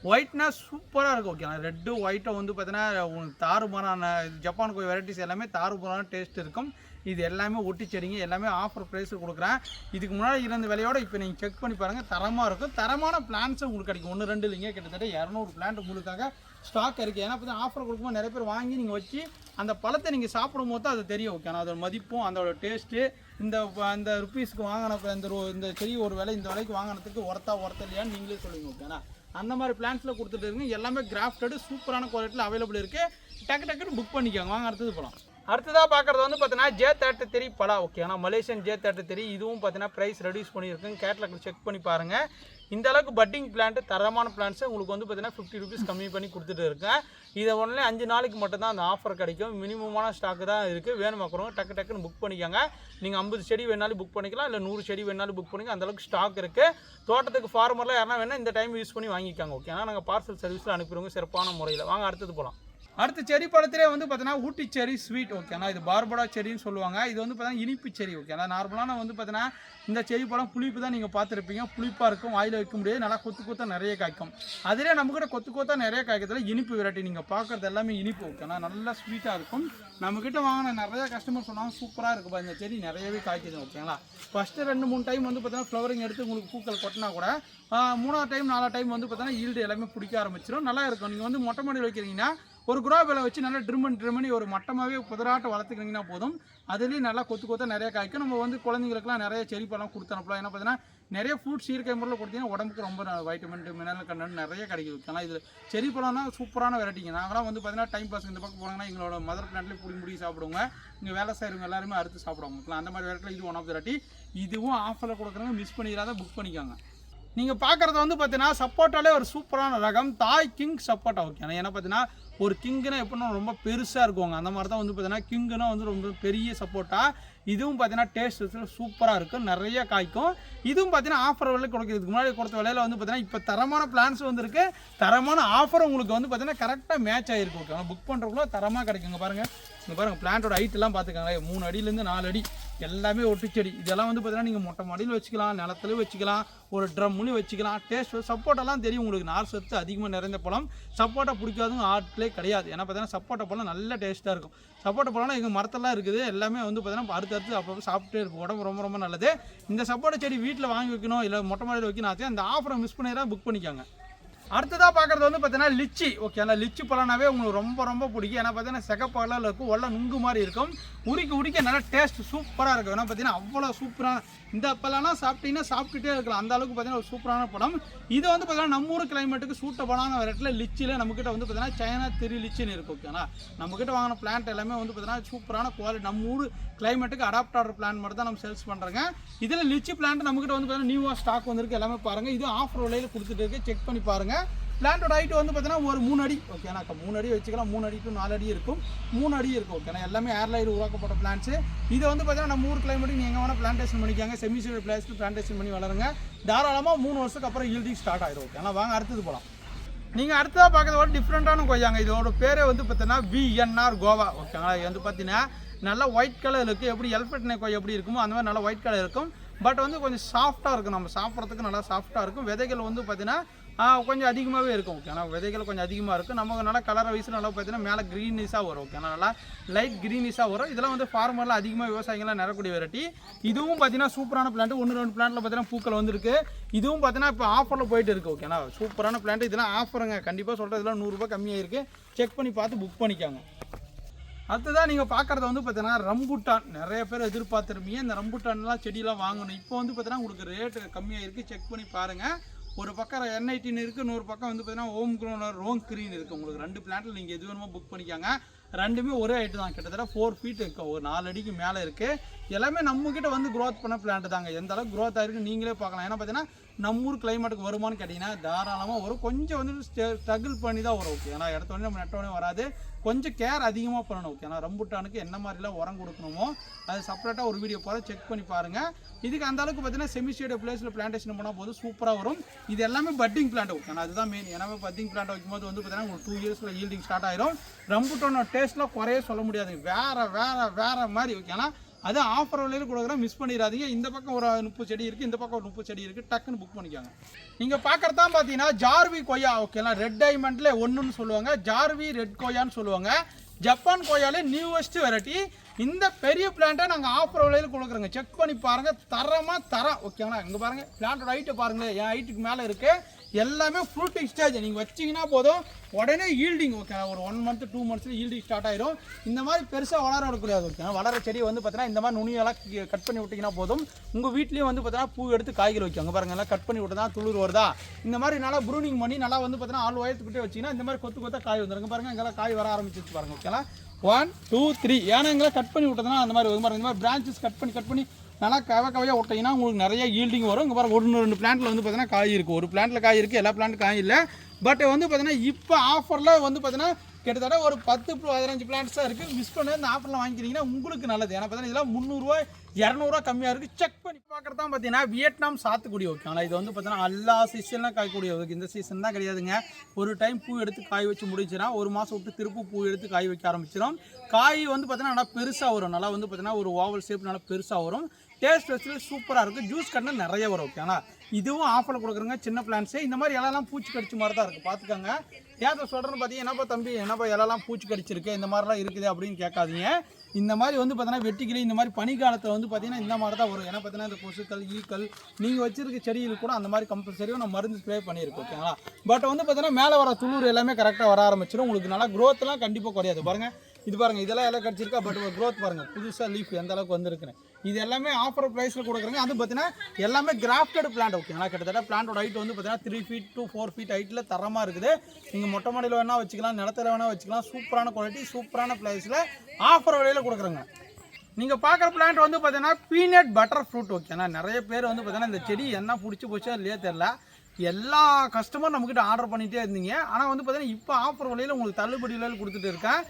ஒயிட்னா சூப்பராக இருக்கும் ஓகேண்ணா ரெட்டு ஒயிட்டை வந்து பார்த்தீங்கன்னா உங்களுக்கு தாறுமாறான ஜப்பான் கோயில் வெரைட்டிஸ் எல்லாமே தாறுமாறான டேஸ்ட் இருக்கும். இது எல்லாமே ஒட்டி செடிங்க எல்லாமே ஆஃபர் ப்ரைஸில் கொடுக்குறேன். இதுக்கு முன்னாடி இருந்த விலையோட இப்போ நீங்கள் செக் பண்ணி பாருங்கள் தரமாக இருக்கும். தரமான பிளான்ஸும் உங்களுக்கு கிடைக்கும். ஒன்று ரெண்டு இல்லைங்க கிட்டத்தட்ட இரநூறு பிளான்ட் உங்களுக்காக ஸ்டாக் இருக்குது ஏன்னா இப்போ ஆஃபர் கொடுக்கும்போது நிறைய பேர் வாங்கி நீங்கள் வச்சு அந்த பழத்தை நீங்கள் சாப்பிடும் போது தான் அது தெரியும் ஓகேண்ணா அதோட மதிப்பும் அதோட டேஸ்ட்டு இந்த அந்த ருப்பீஸ்க்கு வாங்கின இந்த ரூ- இந்த செடி ஒரு விலை இந்த விலைக்கு வாங்கினதுக்கு ஒர்த்தா ஒருத்தர் இல்லையான்னு நீங்களே சொல்லுங்கள் ஓகேண்ணா அந்த மாதிரி பிளான்ஸில் கொடுத்துட்டு இருக்குங்க. எல்லாமே கிராஃப்டடு சூப்பரான குவாலிட்டியில் அவைலபிள் இருக்குது டக்கு டக்குன்னு புக் பண்ணிக்கோங்க. வாங்க அடுத்தது போகலாம் அடுத்ததாக பார்க்குறது வந்து பார்த்தீங்கன்னா ஜே தேர்ட்டி த்ரீ பலா ஓகே ஆனால் மலேசியன் ஜே தேர்ட்டி த்ரீ இதுவும் பார்த்தீங்கன்னா ப்ரைஸ் ரெடியூஸ் பண்ணியிருக்குன்னு கேட்லாக் செக் பண்ணி பாருங்கள் இந்த அளவுக்கு பட்டிங் பிளான்ட் தரமான பிளான்ட்ஸ் உங்களுக்கு வந்து பார்த்தீங்கன்னா ஃபிஃப்டி ருபீஸ் கம்மி பண்ணி கொடுத்துட்டு இருக்கேன் இதை உடனே அஞ்சு நாளைக்கு மட்டும்தான் அந்த ஆஃபர் கிடைக்கும். மினிமமான ஸ்டாக்கு தான் இருக்குது வேணுமாக்குறவங்க டக்கு டக்குன்னு புக் பண்ணிக்கோங்க. நீங்கள் ஐம்பது செடி வேணாலும் புக் பண்ணிக்கலாம் இல்லை நூறு செடி வேணாலும் புக் பண்ணிக்கலாம் அந்த அளவுக்கு ஸ்டாக் இருக்குது தோட்டத்துக்கு ஃபார்மரில் யாருன்னா வேணால் இந்த டைம் யூஸ் பண்ணி வாங்கிக்காங்க ஓகே ஆனால் நாங்கள் பார்சல் சர்வீஸில் அனுப்பிடுவோங்க சிறப்பான முறையில். வாங்க அடுத்தது போகலாம் அடுத்த செரி பழத்திலே வந்து பார்த்தீங்கன்னா ஊட்டி செரி ஸ்வீட் ஓகேனா இது பார்படா செரின்னு சொல்லுவாங்க. இது வந்து பார்த்தீங்கன்னா இனிப்பு செரி ஓகேனா நார்மலான வந்து பார்த்தீங்கன்னா இந்த செரி பழம் புளிப்பு தான் நீங்கள் பார்த்துருப்பீங்க. புளிப்பாக இருக்கும் வாயில் வைக்க முடியாது. நல்லா கொத்து கொத்தா நிறைய காய்க்கும். அதிலே நம்மக்கிட்ட கொத்து கொத்தா நிறைய காய்க்கிறதுல இனிப்பு வெரைட்டி நீங்கள் பார்க்குறது எல்லாமே இனிப்பு ஓகேனா நல்லா ஸ்வீட்டாக இருக்கும். நம்மக்கிட்ட வாங்கின நிறைய கஸ்டமர் சொன்னாங்க சூப்பராக இருக்குப்பா இந்த செடி நிறையவே காய்க்குது ஓகேங்களா ஃபஸ்ட்டு ரெண்டு மூணு டைம் வந்து பார்த்தீங்கன்னா ஃப்ளவரிங் எடுத்து உங்களுக்கு பூக்கள் கொட்டினா கூட மூணாவது டைம் நாலாவது டைம் வந்து பார்த்தீங்கன்னா ஈல்டு எல்லாமே பிடிக்க ஆரம்பிச்சிடும் நல்லா இருக்கும். நீங்கள் வந்து மொட்டை மாடியில் வைக்கிறீங்கன்னா ஒரு குரோ வேலை வச்சு நல்லா ட்ரிம்மன் பண்ணி ஒரு மட்டமாகவே புதராட்டம் வளர்த்துக்கிங்கன்னா போதும். அதுலேயும் நல்லா கொத்து கொத்த நிறைய காய்க்கும். நம்ம வந்து குழந்தைங்களுக்குலாம் நிறைய செரிப்பெல்லாம் கொடுத்து அனுப்பலாம். ஏன்னா பார்த்தீங்கன்னா நிறைய ஃப்ரூட்ஸ் இயற்கை முறையில் கொடுத்தீங்கன்னா உடம்புக்கு ரொம்ப வைட்டமின் மினரல் கண்டென்ட் நிறைய கிடைக்குது. ஆனால் இதில் செடி பழம்னா சூப்பரான வெரைட்டிங்க நாங்களாம் வந்து பார்த்தீங்கன்னா டைம் பாஸ் இந்த பக்கம் போனாங்கன்னா எங்களோட மதர் பிளான்ட்லேயே பிடிங்கி பிடிச்சி சாப்பிடுவோங்க. இங்கே வேலை செய்கிறவங்க எல்லாருமே அறுத்து சாப்பிடுவாங்க. அந்த மாதிரி வெரைட்டியில் இது ஒன் ஆஃப் வெரைட்டி இதுவும் ஆஃபரில் கொடுக்குறவங்க மிஸ் பண்ணிடாத புக் பண்ணிக்கோங்க. நீங்கள் பார்க்குறது வந்து பார்த்தீங்கன்னா சப்போட்டாலே ஒரு சூப்பரான ரகம். தாய் கிங் சப்போட்டா ஓகே ஏன்னா பார்த்தீங்கன்னா ஒரு கிங்குனா எப்படின்னா ரொம்ப பெருசாக இருக்குவாங்க. அந்த மாதிரி தான் வந்து பார்த்தீங்கன்னா கிங்குனா வந்து ரொம்ப பெரிய சப்போட்டா. இதுவும் பார்த்தீங்கன்னா டேஸ்ட் சூப்பராக இருக்கும் நிறைய காய்க்கும். இதுவும் பார்த்தீங்கன்னா ஆஃபர் விலை கொடுக்கிறதுக்கு முன்னாடி கொடுத்த விலையில வந்து பார்த்தீங்கன்னா இப்போ தரமான பிளான்ஸ் வந்துருக்கு தரமான ஆஃபர் உங்களுக்கு வந்து பார்த்தீங்கன்னா கரெக்டாக மேட்ச் ஆகிருக்கு ஓகே புக் பண்ணுறவங்களோ தரமாக கிடைக்குங்க. பாருங்கள் இங்கே பாருங்கள் பிளான்ட்டோட ஹைட்டெல்லாம் பார்த்துக்கங்களேன் மூணு அடியிலேருந்து நாலு அடி. எல்லாமே ஒட்டுச்செடி இதெல்லாம் வந்து பார்த்தீங்கன்னா நீங்கள் மொட்டை மாடியில் வச்சுக்கலாம் நிலத்துலையும் வச்சுக்கலாம் ஒரு ட்ரம்முலையும் வச்சுக்கலாம். டேஸ்ட் சப்போட்டெல்லாம் தெரியும் உங்களுக்கு. நார் சத்து அதிகமாக நிறைந்த பழம். சப்போட்டா பிடிக்காதுன்னு ஆட்களே கிடையாது. ஏன்னா பார்த்தீங்கன்னா சப்போட்டா பழம் நல்ல டேஸ்ட்டாக இருக்கும். சப்போட்டா பழம்லாம் எங்கள் மரத்தெல்லாம் இருக்குது. எல்லாமே வந்து பார்த்தீங்கன்னா அடுத்து அடுத்து அப்போ சாப்பிட்டே இருக்கும் உடம்பு ரொம்ப ரொம்ப நல்லது. இந்த சப்போட்டா செடி வீட்டில் வாங்கி வைக்கணும் இல்லை மொட்டை மாடியில் வைக்கணும் அந்த ஆஃபரை மிஸ் பண்ணிடுறா புக் பண்ணிக்கோங்க. அடுத்ததாக பார்க்குறது வந்து பார்த்தீங்கன்னா லிச்சி. ஓகே அந்த லிச்சி பழம்னாவே உங்களுக்கு ரொம்ப ரொம்ப பிடிக்கும். ஏன்னா பார்த்தீங்கன்னா சிகப்பு கலரில் இருக்கும் உள்ள நுங்கு மாதிரி இருக்கும். உரிக்க உரிக்க நல்லா டேஸ்ட் சூப்பராக இருக்கும். ஏன்னா பார்த்தீங்கன்னா அவ்வளோ சூப்பராக இந்த அப்பெல்லாம் சாப்பிட்டீங்கன்னா சாப்பிட்டுட்டே இருக்கலாம். அந்த அளவுக்கு பார்த்தீங்கன்னா ஒரு சூப்பரான படம். இது வந்து பார்த்தீங்கன்னா நம்ம ஊர் கிளைமேட்டுக்கு சூட்டபடான வெரைட்டியில் லிச்சியில் நம்மக்கிட்ட வந்து பார்த்தீங்கன்னா சைனா திரு லிச்சின்னு இருக்கு ஓகேங்களா நம்மக்கிட்ட வாங்கின பிளான்ட் எல்லாமே வந்து பார்த்தீங்கன்னா சூப்பரான குவாலிட்டி நம்ம ஊர் கிளைமேட்டுக்கு அடாப்ட் ஆகிற பிளான் மட்டும் தான் நம்ம சேல்ஸ் பண்ணுறோங்க இதில் லிச்சி பிளான்ட் நம்மக்கிட்ட வந்து பார்த்தீங்கன்னா நியூவாக ஸ்டாக் வந்திருக்கு. எல்லாமே பாருங்கள் இது ஆஃபர் விலையில் கொடுத்துட்டு இருக்கு. செக் பண்ணி பாருங்கள் பிளான்டோட ஹைட் வந்து பார்த்தீங்கன்னா ஒரு மூணு அடி. ஓகேனா மூணு அடி வச்சுக்கலாம். மூணு அடி டு நாலு அடி இருக்கும். மூணு அடி இருக்கும். ஓகேனா எல்லாமே ஏர்லைன் உருவாக்கப்பட்ட பிளான்ஸு இது வந்து பார்த்தீங்கன்னா நம்ம ஊர் கிளைமேட்டுக்கு நீங்கள் எங்கே வேணால் பிளான்டேஷன் பண்ணிக்காங்க. செமி சீடு பிளேஸ்க்கு பிளான்டேஷன் பண்ணி வளருங்க. தாராளமாக மூணு வருஷத்துக்கு அப்புறம் ஈல்டிங் ஸ்டார்ட் ஆயிடும் ஓகேனா வாங்க அடுத்தது போகலாம் நீங்கள் அடுத்ததாக பார்க்குறது ஒரு டிஃப்ரெண்ட்டான கொய்யாங்க. இதோட பேரே வந்து பார்த்தீங்கன்னா விஎன்ஆர் கோவா ஓகேங்களா இது வந்து பார்த்தீங்கன்னா நல்லா ஒயிட் கலர் இருக்குது எப்படி எல்பெட்னே கொய் எப்படி இருக்குமோ அந்த மாதிரி நல்லா ஒயிட் கலர் இருக்கும். பட் வந்து கொஞ்சம் சாஃப்டாக இருக்கும். நம்ம சாப்பிட்றதுக்கு நல்லா சாஃப்டாக இருக்கும். விதைகள் வந்து பார்த்தீங்கன்னா கொஞ்சம் அதிகமாகவே இருக்கும் ஓகே ஆனால் விதைகள் கொஞ்சம் அதிகமாக இருக்கும் நமக்கு நல்லா கலர் வயசில் நல்லா பார்த்தீங்கன்னா மேலே க்ரீனிஷாக வரும் ஓகே நல்லா லைட் க்ரீனிஷாக வரும். இதெல்லாம் வந்து ஃபார்மரில் அதிகமாக விவசாயிகள்லாம் நிறக்கூடிய வெரைட்டி இதுவும் பார்த்தீங்கன்னா சூப்பரான பிளான்ட் ஒன்று ரெண்டு பிளான்ட்டில் பார்த்தீங்கன்னா பூக்கள் வந்துருக்கு. இதுவும் பார்த்தீங்கன்னா இப்போ ஆஃபரில் போயிட்டு இருக்குது ஓகேண்ணா சூப்பரான பிளான்ட் இதெல்லாம் ஆஃபருங்க கண்டிப்பாக சொல்கிறது இதெல்லாம் நூறுரூபா கம்மியாக இருக்குது செக் பண்ணி பார்த்து புக் பண்ணிக்காங்க. அடுத்ததான் நீங்கள் பார்க்குறது வந்து பார்த்தீங்கன்னா ரம்புட்டான். நிறைய பேர் எதிர்பார்த்துருப்பீங்க. இந்த ரம்புட்டான்லாம் செடியெல்லாம் வாங்கணும். இப்போ வந்து பார்த்தீங்கன்னா உங்களுக்கு ரேட்டு கம்மியாக இருக்குது செக் பண்ணி பாருங்கள் ஒரு பக்கம் என்ஐடின்னு இருக்குது இன்னொரு பக்கம் வந்து பார்த்தீங்கன்னா ஓம் குரோனர் ரோங் க்ரீன் இருக்குது உங்களுக்கு. ரெண்டு பிளான்ட்டில் நீங்கள் எது வேணுமோ புக் பண்ணிக்காங்க. ரெண்டுமே ஒரே ஹைட்டு தான். கிட்டத்தட்ட ஃபோர் ஃபீட் இருக்கும் ஒரு நாலு அடிக்கு மேலே இருக்குது எல்லாமே நம்மக்கிட்ட வந்து க்ரோத் பண்ண பிளான்ட் தாங்க. எந்த அளவுக்கு க்ரோத் ஆகிருக்கு நீங்களே பார்க்கலாம். ஏன்னா பார்த்தீங்கன்னா நம்ம ஊர் கிளைமேட்டுக்கு வருமானு கேட்டிங்கன்னா தாராளமாக வரும் கொஞ்சம் வந்து ஸ்ட்ரகிள் பண்ணி தான் வரும் ஓகே ஏன்னா இடத்த நம்ம நட்டோடனே வராது. கொஞ்சம் கேர் அதிகமாக பண்ணணும் ஓகே ஏன்னா ரம்புட்டானுக்கு என்ன மாதிரிலாம் உரம் கொடுக்கணுமோ அது செப்பரேட்டாக ஒரு வீடியோ போகிற செக் பண்ணி பாருங்கள் இதுக்கு அந்த அளவுக்கு பார்த்தீங்கன்னா செமிஸ்டேட் பிளேஸில் பிளான்டேஷன் பண்ணால் போது சூப்பராக வரும். இது எல்லாமே பட்டிங் பிளான்ட் ஓகே ஏன்னா அதுதான் மெயின் ஏன்னா பட்டிங் பிளான்ட் வைக்கும்போது வந்து பார்த்தீங்கன்னா உங்களுக்கு டூ இயர்ஸில் ஈல்டிங் ஸ்டார்ட் ஆயிரும். ரம்புட்டானோட டேஸ்ட்லாம் குறைய சொல்ல முடியாது. வேறு வேறு வேறு மாதிரி ஓகே ஏன்னா அது ஆஃபர் விலையில் கொடுக்குறோம் மிஸ் பண்ணிடாதீங்க. இந்த பக்கம் ஒரு முப்பது செடி இருக்குது இந்த பக்கம் ஒரு முப்பது செடி இருக்குது டக்குன்னு புக் பண்ணிக்கோங்க. நீங்கள் பார்க்குறதான் பார்த்தீங்கன்னா ஜார்வி கொய்யா ஓகேலாம் ரெட் டைமண்டில் ஒன்றுன்னு சொல்லுவாங்க. ஜார்வி ரெட் கொய்யான்னு சொல்லுவாங்க. ஜப்பான் கொய்யாலே நியூவஸ்ட் வெரைட்டி இந்த பெரிய பிளான்ட்டை நாங்கள் ஆஃபர் விலையில் கொடுக்குறோங்க. செக் பண்ணி பாருங்கள் தரமாக தரம் ஓகேங்களா இங்கே பாருங்கள் பிளான்ட்டோட ஹைட்டை பாருங்களேன். என் ஹைட்டுக்கு மேலே இருக்குது எல்லாமே ஃப்ரூட்டிங் ஸ்டேஜ் நீங்கள் வச்சிங்கன்னா போதும். உடனே ஈல்டிங் ஓகே ஒரு ஒன் மந்த் டூ மந்த்ஸில் ஈல்டிங் ஸ்டார்ட் ஆயிரும். இந்த மாதிரி பெருசாக வளர விடக்கூடாது ஓகே வளர செடி வந்து பார்த்தீங்கன்னா இந்த மாதிரி நுனியெல்லாம் கட் பண்ணி விட்டிங்கன்னா போதும். உங்கள் வீட்லேயும் வந்து பார்த்தீங்கன்னா பூ எடுத்து காய்கறி வைக்காங்க. பாருங்க எல்லாம் கட் பண்ணி விட்டு துளிர் வருதா? இந்த மாதிரி நல்லா ப்ரூனிங் பண்ணி நல்லா வந்து பார்த்தீங்கன்னா ஆள் உயர்த்துக்கிட்டே வச்சிங்கன்னா இந்த மாதிரி கொத்து கொத்தா காய் வந்துருங்க பாருங்கள் இங்கெல்லாம் காய் வர ஆரம்பிச்சிச்சு பாருங்க ஓகேங்களா ஒன் டூ த்ரீ ஏன்னா எங்களை கட் பண்ணி விட்டதுனா அந்த மாதிரி ஒரு மாதிரி இந்த மாதிரி பிரான்ச்சஸ் கட் பண்ணி கட் பண்ணி நல்லா கவ கவையாக விட்டிங்கன்னா உங்களுக்கு நிறைய ஈல்டிங் வரும். இங்கே பாருங்கள் ஒன்று ரெண்டு பிளான்ட்டில் வந்து பார்த்தீங்கன்னா காய் இருக்குது ஒரு பிளான்ட்டில் காய் இருக்குது எல்லா பிளான்ட் காய் இல்லை. பட் வந்து பார்த்தீங்கன்னா இப்போ ஆஃபரில் வந்து பார்த்தீங்கன்னா கிட்டத்தட்ட ஒரு பத்து பதினஞ்சு பிளான்ட்ஸ் தான் இருக்குது மிஸ் பண்ண இந்த ஆஃபரில் வாங்கிக்கிறீங்கன்னா உங்களுக்கு நல்லது. ஏன்னா பார்த்தீங்கன்னா இதெல்லாம் முந்நூறுரூவா இரநூறுவா கம்மியாக இருக்குது செக் பண்ணி பார்க்குறது தான் பார்த்தீங்கன்னா வியட்நாம் சாத்துக்குடி ஓகேங்களா இது வந்து பார்த்தீங்கன்னா எல்லா சீசன்லாம் காய்க்கூடிய ஓகே இந்த சீசன் தான் கிடையாதுங்க. ஒரு டைம் பூ எடுத்து காய் வச்சு முடிச்சுனா ஒரு மாதம் விட்டு திரும்ப பூ எடுத்து காய் வைக்க ஆரம்பிச்சிடும் காய் வந்து பார்த்தீங்கன்னா நல்லா பெருசாக வரும். நல்லா வந்து பார்த்தீங்கன்னா ஒரு ஓவல் ஷேப் நல்லா பெருசாக வரும். டேஸ்ட் வச்சு சூப்பராக இருக்கும் ஜூஸ் கண்ணு நிறைய வரும் ஓகேங்களா இதுவும் ஆஃபரில் கொடுக்குறங்க சின்ன பிளான்ஸு இந்த மாதிரி இலலாம் பூச்சி கடிச்ச மாதிரி தான் இருக்குது பார்த்துக்கோங்க. ஏன் சொல்கிறேன்னு பார்த்தீங்கன்னா என்னப்பா தம்பி? என்னப்பா இலலாம் பூச்சி கடிச்சிருக்கு? இந்த மாதிரிலாம் இருக்குது அப்படின்னு கேட்காதீங்க. இந்த மாதிரி வந்து பார்த்தீங்கன்னா வெட்டிக்கிளி இந்த மாதிரி பனிக்காலத்தில் வந்து பார்த்தீங்கன்னா இந்த மாதிரி தான் வரும். ஏன்னா பார்த்தீங்கன்னா இந்த கொசுக்கள் ஈக்கள் நீங்கள் வச்சிருக்க செடியில் கூட அந்த மாதிரி கம்பல்சரியாக நம்ம மருந்து ஸ்ப்ரே பண்ணியிருக்கோம் ஓகேங்களா பட் வந்து பார்த்தீங்கன்னா மேலே வர துளிர் எல்லாமே கரெக்டாக வர ஆரம்பிச்சிடும் உங்களுக்கு நல்லா க்ரோத்லாம் கண்டிப்பாக குறையாது. பாருங்கள் இது பாருங்க இதெல்லாம் எல்லாம் கிடச்சிருக்கா பட் க்ரோத் பாருங்கள் புதுசாக லீஃப் எந்த அளவுக்கு வந்திருக்குன்னு. இது எல்லாமே ஆஃபர் ப்ரைஸில் கொடுக்குறாங்க. அது பார்த்தீங்கன்னா எல்லாமே கிராஃப்டட் பிளான்ட் ஓகேங்களா கிட்டத்தட்ட பிளான்ட்டோட ஹைட் வந்து பார்த்தீங்கன்னா three feet to four feet ஹைட்டில் தரமாக இருக்குது. நீங்கள் மொட்டை மாடியில் வேணால் வச்சுக்கலாம் நிலத்தில் வேணால் வச்சுக்கலாம் சூப்பரான குவாலிட்டி சூப்பரான ப்ரைஸில் ஆஃபர் விலையில் கொடுக்குறாங்க. நீங்கள் பார்க்குற பிளான்ட் வந்து பார்த்தீங்கன்னா பீனட் பட்டர் ஃப்ரூட் ஓகேண்ணா நிறைய பேர் வந்து பார்த்தீங்கன்னா இந்த செடி என்ன பிடிச்சி போச்சோ இல்லையே தெரில எல்லா கஸ்டமர் நம்மக்கிட்ட ஆர்டர் பண்ணிகிட்டே இருந்தீங்க. ஆனால் வந்து பார்த்தீங்கன்னா இப்போ ஆஃபர் விலையில் உங்களுக்கு தள்ளுபடி விலையில் கொடுத்துட்டு இருக்கேன்.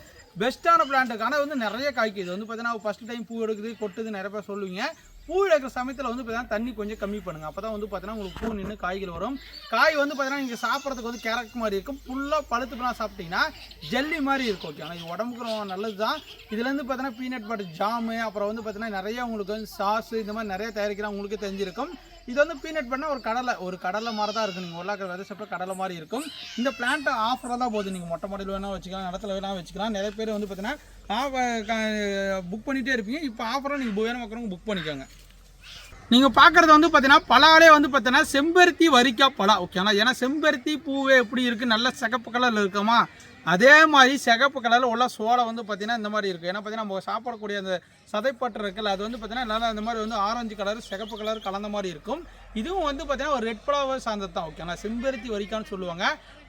பெஸ்ட்டான பிளான்ட்டுக்கு ஆனால் வந்து நிறைய காய்க்குது வந்து பார்த்தீங்கன்னா ஃபஸ்ட் டைம் பூ எடுக்குது கொட்டுது நிறைய பேர் சொல்லுவீங்க. பூ எடுக்கிற சமயத்தில் வந்து பார்த்தீங்கன்னா தண்ணி கொஞ்சம் கம்மி பண்ணுங்கள் அப்போ தான் வந்து பார்த்தீங்கன்னா உங்களுக்கு பூ நின்று காய்கள் வரும். காய் வந்து பார்த்தீங்கன்னா நீங்கள் சாப்பிட்றதுக்கு வந்து கேரட் மாதிரி இருக்கும். ஃபுல்லாக பழுத்து சாப்பிட்டீங்கன்னா ஜெல்லி மாதிரி இருக்கும் ஓகே ஆனால் இது உடம்புக்கு ரொம்ப நல்லது தான் இதுலேருந்து பார்த்தீங்கன்னா பீனட் பட்டர் ஜாமு அப்புறம் வந்து பார்த்தீங்கன்னா நிறைய உங்களுக்கு வந்து சாஸ் இந்த மாதிரி நிறைய தயாரிக்கிறாங்க உங்களுக்கு தெரிஞ்சிருக்கும். இது வந்து பீனட் பண்ணால் ஒரு கடலை ஒரு கடலை மாதிரி தான் இருக்கும் நீங்கள் உருளாக்கிற விதை சாப்பிட்டா கடலை மாதிரி இருக்கும். இந்த பிளான்ட்டை ஆஃபராக தான் போகுது. நீங்கள் மொட்டை மாடியில் வேணால் வச்சுக்கலாம் இடத்துல வேணால் வச்சுக்கலாம். நிறைய பேர் வந்து பார்த்தீங்கன்னா புக் பண்ணிகிட்டே இருப்பீங்க. இப்போ ஆஃபராக நீங்கள் வேணும் பார்க்குறவங்க புக் பண்ணிக்கோங்க. நீங்கள் பார்க்குறது வந்து பார்த்தீங்கன்னா பலாலே வந்து பார்த்தீங்கன்னா செம்பருத்தி வரிக்கா பலா. ஓகேங்களா ஏன்னா செம்பருத்தி பூவே எப்படி இருக்குது நல்ல சிகப்பு கலரில் இருக்குமா? அதே மாதிரி சிகப்பு கலரில் உள்ள சோளை வந்து பார்த்தீங்கன்னா இந்த மாதிரி இருக்குது ஏன்னா பார்த்தீங்கன்னா நம்ம சாப்பிடக்கூடிய அந்த சதைப்பற்று இருக்குல்ல அது வந்து பார்த்தீங்கன்னா நல்லா இந்த மாதிரி வந்து ஆரஞ்சு கலர் சிகப்பு கலர் கலந்த மாதிரி இருக்கும். இதுவும் வந்து பார்த்தீங்கன்னா ஒரு ரெட் ஃப்ளவர் சார்ந்தது தான் ஓகேங்களா செம்பருத்தி வரிக்கான்னு சொல்லுவாங்க.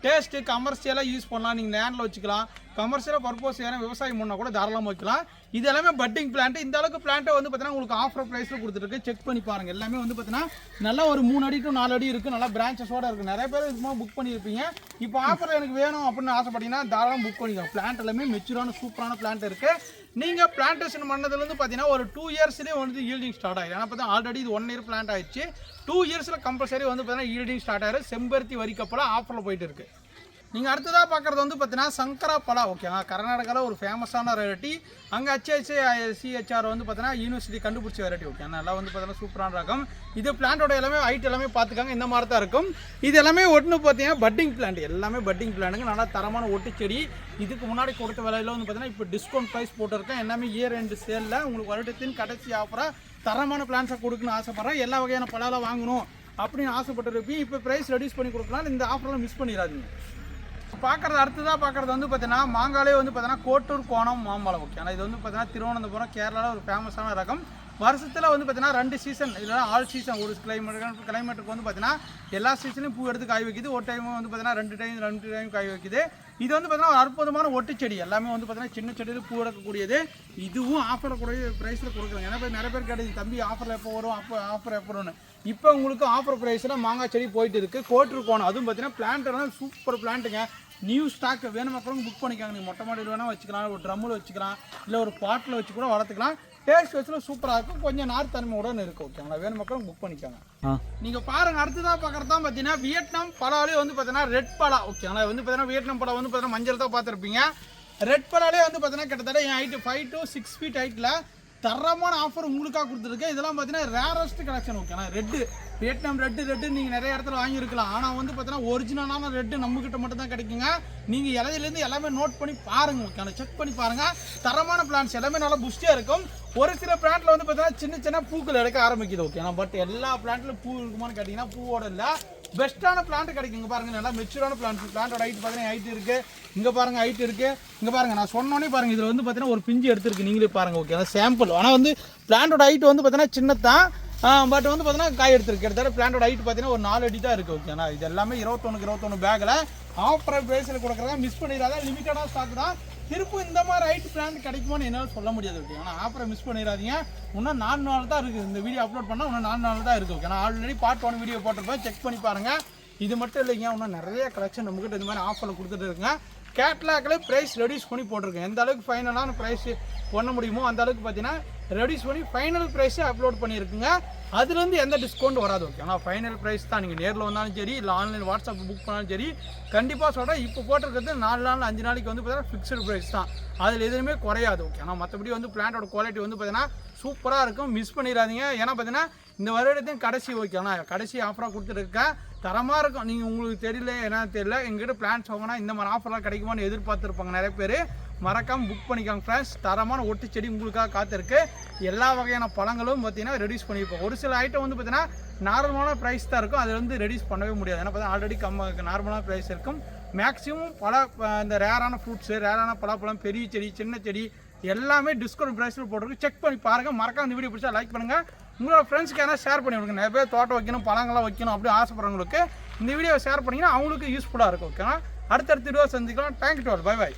டேஸ்ட்டு கமர்ஷியலாக யூஸ் பண்ணலாம். நீங்கள் நேரில் வச்சுக்கலாம். கமர்ஷியலாக பர்பஸ் ஏன்னா விவசாயம் பண்ணால் கூட தாராளமாக வைக்கலாம். இது எல்லாமே பட்டிங் பிளான்ட் இந்த அளவுக்கு பிளான்ட்டை வந்து பார்த்தீங்கன்னா உங்களுக்கு ஆஃபர் ப்ரைஸில் கொடுத்துருக்கு செக் பண்ணி பாருங்கள் எல்லாமே வந்து பார்த்தீங்கன்னா நல்லா ஒரு மூணு அடி டு நாலு அடி இருக்குது நல்லா பிரான்ச்சஸோடு இருக்குது நிறைய பேர் இதுமா புக் பண்ணியிருப்பீங்க. இப்போ ஆஃபர் எனக்கு வேணும் அப்படின்னு ஆசைப்பட்டீங்கன்னா தாராளம் புக் பண்ணிக்கலாம். பிளான்ட் எல்லாமே மெச்சூரான சூப்பரான பிளான்ட் இருக்குது நீங்கள் பிளான்டேஷன் பண்ணதுலேருந்து பார்த்தீங்கன்னா ஒரு டூ இயர்ஸ்லேயே வந்து ஈல்டிங் ஸ்டார்ட் ஆகிடும் ஏன்னா பார்த்தா ஆல்ரெடி இது ஒன் இயர் பிளான்ட் ஆயிடுச்சு. டூ இயர்ஸில் கம்பல்சரி வந்து பார்த்தீங்கன்னா ஈல்டிங் ஸ்டார்ட் ஆகிடும் செம்பருத்தி வரிக்கப்பெல்லாம் ஆஃபரில் போயிட்டு இருக்குது நீங்கள் அடுத்ததாக பார்க்குறது வந்து பார்த்தீங்கன்னா சங்கரா பலா ஓகேவா கர்நாடகாவில் ஒரு ஃபேமஸான வெரைட்டி அங்கே ஹெச்ஹெச்ஏ சிஹெச்ஆர் வந்து பார்த்தீங்கன்னா யூனிவர்சிட்டி கண்டுபிடிச்ச வெரைட்டி ஓகே நல்லா வந்து பார்த்தீங்கன்னா சூப்பரான ரகம். இது பிளான்ட்டோட எல்லாமே ஹைட் எல்லாமே பார்த்துக்காங்க இந்த மாதிரி தான் இருக்கும். இது எல்லாமே ஒன்று பார்த்தீங்கன்னா பட்டிங் பிளான்ட் எல்லாமே பட்டிங் பிளான்ட்டுங்க நல்லா தரமான ஒட்டு செடி இதுக்கு முன்னாடி கொடுத்த விலையில வந்து பார்த்தீங்கன்னா இப்போ டிஸ்கவுண்ட் ப்ரைஸ் போட்டிருக்கேன். எல்லாமே இயர் ரெண்டு சேலில் உங்களுக்கு வருடத்தின் கடைசி ஆஃபராக தரமான பிளான்ஸை கொடுக்கணும்னு ஆசைப்பட்றேன். எல்லா வகையான பழம்லாம் வாங்கணும் அப்படின்னு ஆசைப்பட்டிருப்பீங்க. இப்போ ப்ரைஸ் ரெடியூஸ் பண்ணி கொடுக்கலாம் இந்த ஆஃபர்லாம் மிஸ் பண்ணிடாதீங்க. பார்க்குறது அடுத்ததாக பார்க்குறது வந்து பார்த்தீங்கன்னா மாங்காலே வந்து பார்த்தீங்கன்னா கோட்டூர் கோணம் மாம்பழம் ஓகே ஆனால் இது வந்து பார்த்தீங்கன்னா திருவனந்தபுரம் கேரளாவில் ஒரு ஃபேமஸான ரகம். வருஷத்தில் வந்து பார்த்தீங்கன்னா ரெண்டு சீசன் இல்லைனா ஆல் சீசன் ஒரு கிளைமேட் கிளைமேட்டுக்கு வந்து பார்த்தீங்கன்னா எல்லா சீசனையும் பூ எடுத்து காய் வைக்குது. ஒரு டைம் வந்து பார்த்தீங்கன்னா ரெண்டு டைம் ரெண்டு டைம் காய் வைக்குது. இது வந்து பார்த்தீங்கன்னா ஒரு அற்புதமான ஒட்டு செடி எல்லாமே வந்து பார்த்தீங்கன்னா சின்ன செடியில் பூ எடுக்கக்கூடியது. இதுவும் ஆஃபரில் கூட ப்ரைஸில் கொடுக்குறாங்க ஏன்னா நிறைய பேர் கேட்டது தம்பி ஆஃபரில் எப்போ வரும்? அப்போ ஆஃபர் எப்போ வரும்னு. இப்போ உங்களுக்கு ஆஃபர் ப்ரைஸில் மாங்காய் செடி போயிட்டு இருக்குது கோட்ரு கோணம் அதுவும் பார்த்தீங்கன்னா பிளான்ட் சூப்பர் பிளான்ட்டுங்க நியூ ஸ்டாக் வேணும் மக்களும் புக் பண்ணிக்காங்க. நீங்கள் மொட்டை மாடியில் வேணால் வச்சுக்கலாம். ஒரு ட்ரம்மில் வச்சுக்கலாம். இல்லை ஒரு பாட்டில் வச்சு கூட வளர்த்துக்கலாம். டேஸ்ட் வச்சுல சூப்பராக இருக்கும். கொஞ்சம் நார் தன்மையுடன் இருக்கும் ஓகேங்களா வேணும் மக்களும் புக் பண்ணிக்கோங்க. நீங்கள் பாருங்க அடுத்ததாக பார்க்குறது தான் பார்த்தீங்கன்னா வியட்நாம் பலாலே வந்து பார்த்தீங்கன்னா ரெட் பலா ஓகேங்களா வந்து பார்த்தீங்கன்னா வியட்நாம் பலா வந்து பார்த்தீங்கன்னா மஞ்சள் தான் பார்த்துருப்பீங்க. ரெட் பலாலே வந்து பார்த்தீங்கன்னா கிட்டத்தட்ட என் height five to six feet ஹைட்டில் தரமான ஆஃபர் உங்களுக்காக கொடுத்துருக்கேன். இதெல்லாம் பார்த்தீங்கன்னா ரேரஸ்ட் கலெக்ஷன் ஓகேண்ணா ரெட்டு வியட்நாம் ரெட்டு ரெட்டு நீங்கள் நிறைய இடத்துல வாங்கியிருக்கலாம். ஆனால் வந்து பார்த்தீங்கன்னா ஒரிஜினலான ரெட்டு நம்மக்கிட்ட மட்டும் தான் கிடைக்குங்க. நீங்கள் இலையிலேருந்து எல்லாமே நோட் பண்ணி பாருங்க ஓகே செக் பண்ணி பாருங்கள் தரமான பிளான்ஸ் எல்லாமே நல்லா புஷ்டியாக இருக்கும். ஒரு சில பிளான்ட்ல வந்து பார்த்தீங்கன்னா சின்ன சின்ன பூக்கள் எடுக்க ஆரம்பிக்குது ஓகேண்ணா பட் எல்லா பிளான்ட்லையும் பூ இருக்குமான்னு கேட்டிங்கன்னா பூவோட இல்லை. பெஸ்ட்டான பிளான்ட் கிடைக்குங்க பாருங்க நல்லா மெச்சூரான பிளான்ட் பிளான்ட்டோட ஹைட் பார்த்தீங்கன்னா ஹைட் இருக்கு. இங்கே பாருங்க ஹைட் இருக்கு. இங்கே பாருங்க நான் சொன்னோன்னே பாருங்க இதில் வந்து பார்த்தீங்கன்னா ஒரு பிஞ்சு எடுத்துருக்கு. நீங்களே பாருங்க ஓகே சாம்பிள் ஆனால் வந்து பிளான்ட்டோட ஹைட் வந்து பார்த்தீங்கன்னா சின்னதான் பட் வந்து பார்த்தீங்கன்னா காய் எடுத்துருக்கு. கிட்டத்தட்ட பிளான்டோட ஹைட் பார்த்தீங்கன்னா ஒரு நாலு அடி தான் இருக்குது ஓகேண்ணா இது எல்லாமே இருபத்தொன்னுக்கு இருபத்தொன்று பேக்கில் ஆஃபர் ப்ரைஸில் கொடுக்குறதா மிஸ் பண்ணிடாத லிமிட்டடாக ஸ்டாக் தான். திருப்பும் இந்த மாதிரி ஹைட் பிளான் கிடைக்குமான்னு என்னால் சொல்ல முடியாது ஓகே ஆனால் ஆஃபரை மிஸ் பண்ணிடாதீங்க. இன்னும் நாலு நாள் தான் இருக்குது இந்த வீடியோ அப்லோட் பண்ணால் இன்னும் நாலு நாள் தான் இருக்குது ஓகே நான் ஆல்ரெடி பார்ட் ஒன் வீடியோ போட்டிருப்பேன். செக் பண்ணி பாருங்கள் இது மட்டும் இல்லைங்க இன்னும் நிறைய கலெக்ஷன் நம்மக்கிட்ட இந்த மாதிரி ஆஃபரில் கொடுத்துட்டு இருக்குங்க. கேட்லாக்கில் ப்ரைஸ் ரெடியூஸ் பண்ணி போட்டிருக்கேன். எந்த அளவுக்கு ஃபைனலான ப்ரைஸ் பண்ண முடியுமோ அந்த அளவுக்கு பார்த்தீங்கன்னா ரெடியூஸ் பண்ணி ஃபைனல் ப்ரைஸே அப்லோட் பண்ணியிருக்குங்க. அதுலேருந்து எந்த டிஸ்கவுண்ட் வராது ஓகே ஆனால் ஃபைனல் ப்ரைஸ் தான். நீங்கள் நேரில் வந்தாலும் சரி இல்லை ஆன்லைன் வாட்ஸ்அப் புக் பண்ணாலும் சரி கண்டிப்பாக சொல்கிறேன் இப்போ போட்டிருக்கிறது நாலு நாள் அஞ்சு நாளைக்கு வந்து பார்த்தீங்கன்னா ஃபிக்ஸ்டு ப்ரைஸ் தான். அதில் எதுவுமே குறையாது ஓகே ஆனால் மற்றபடி வந்து பிளான்ட்டோட குவாலிட்டி வந்து பார்த்தீங்கன்னா சூப்பராக இருக்கும். மிஸ் பண்ணிடாதீங்க. ஏன்னா பார்த்தீங்கன்னா இந்த வருடத்தையும் கடைசி ஓகே ஆனால் கடைசி ஆஃபராக கொடுத்துருக்கேன். தரமாக இருக்கும். நீங்கள் உங்களுக்கு தெரியல என்ன தெரியல. எங்ககிட்ட பிளான்ஸ் வாங்கினா இந்த மாதிரி ஆஃபர்லாம் கிடைக்குமான்னு எதிர்பார்த்துருப்பாங்க நிறைய பேர். மறக்காமல் புக் பண்ணிக்கோங்க ஃப்ரெண்ட்ஸ் தரமான ஒட்டு செடி உங்களுக்காக காத்திருக்கு. எல்லா வகையான பழங்களும் பார்த்தீங்கன்னா ரெடியூஸ் பண்ணியிருப்போம். ஒரு சில ஐட்டம் வந்து பார்த்தீங்கன்னா நார்மலான ப்ரைஸ் தான் இருக்கும். அதை வந்து ரெடியூஸ் பண்ணவே முடியாது. ஏன்னா பார்த்தீங்கன்னா ஆல்ரெடி கம்ம நார்மலான ப்ரைஸ் இருக்கும். மேக்ஸிமம் பல இந்த ரேரான ஃப்ரூட்ஸு ரேரான பழப்பழம் பெரிய செடி சின்ன செடி எல்லாமே டிஸ்கவுண்ட் ப்ரைஸில் போட்டிருக்கு. செக் பண்ணி பாருங்கள் மறக்காம இந்த வீடியோ பிடிச்சா லைக் பண்ணுங்கள் உங்களோட ஃப்ரெண்ட்ஸ்க்கு யாரா ஷேர் பண்ணி விடுங்க. நிறைய பேர் தோட்டம் வைக்கணும் பழங்கள்லாம் வைக்கணும் அப்படி ஆசைப்படுறவங்களுக்கு இந்த வீடியோ ஷேர் பண்ணிங்கன்னா அவங்களுக்கு யூஸ்ஃபுல்லாக இருக்கும் ஓகேனா அடுத்தடுத்த வீடியோ சந்திக்கலாம். Thank you twelve by by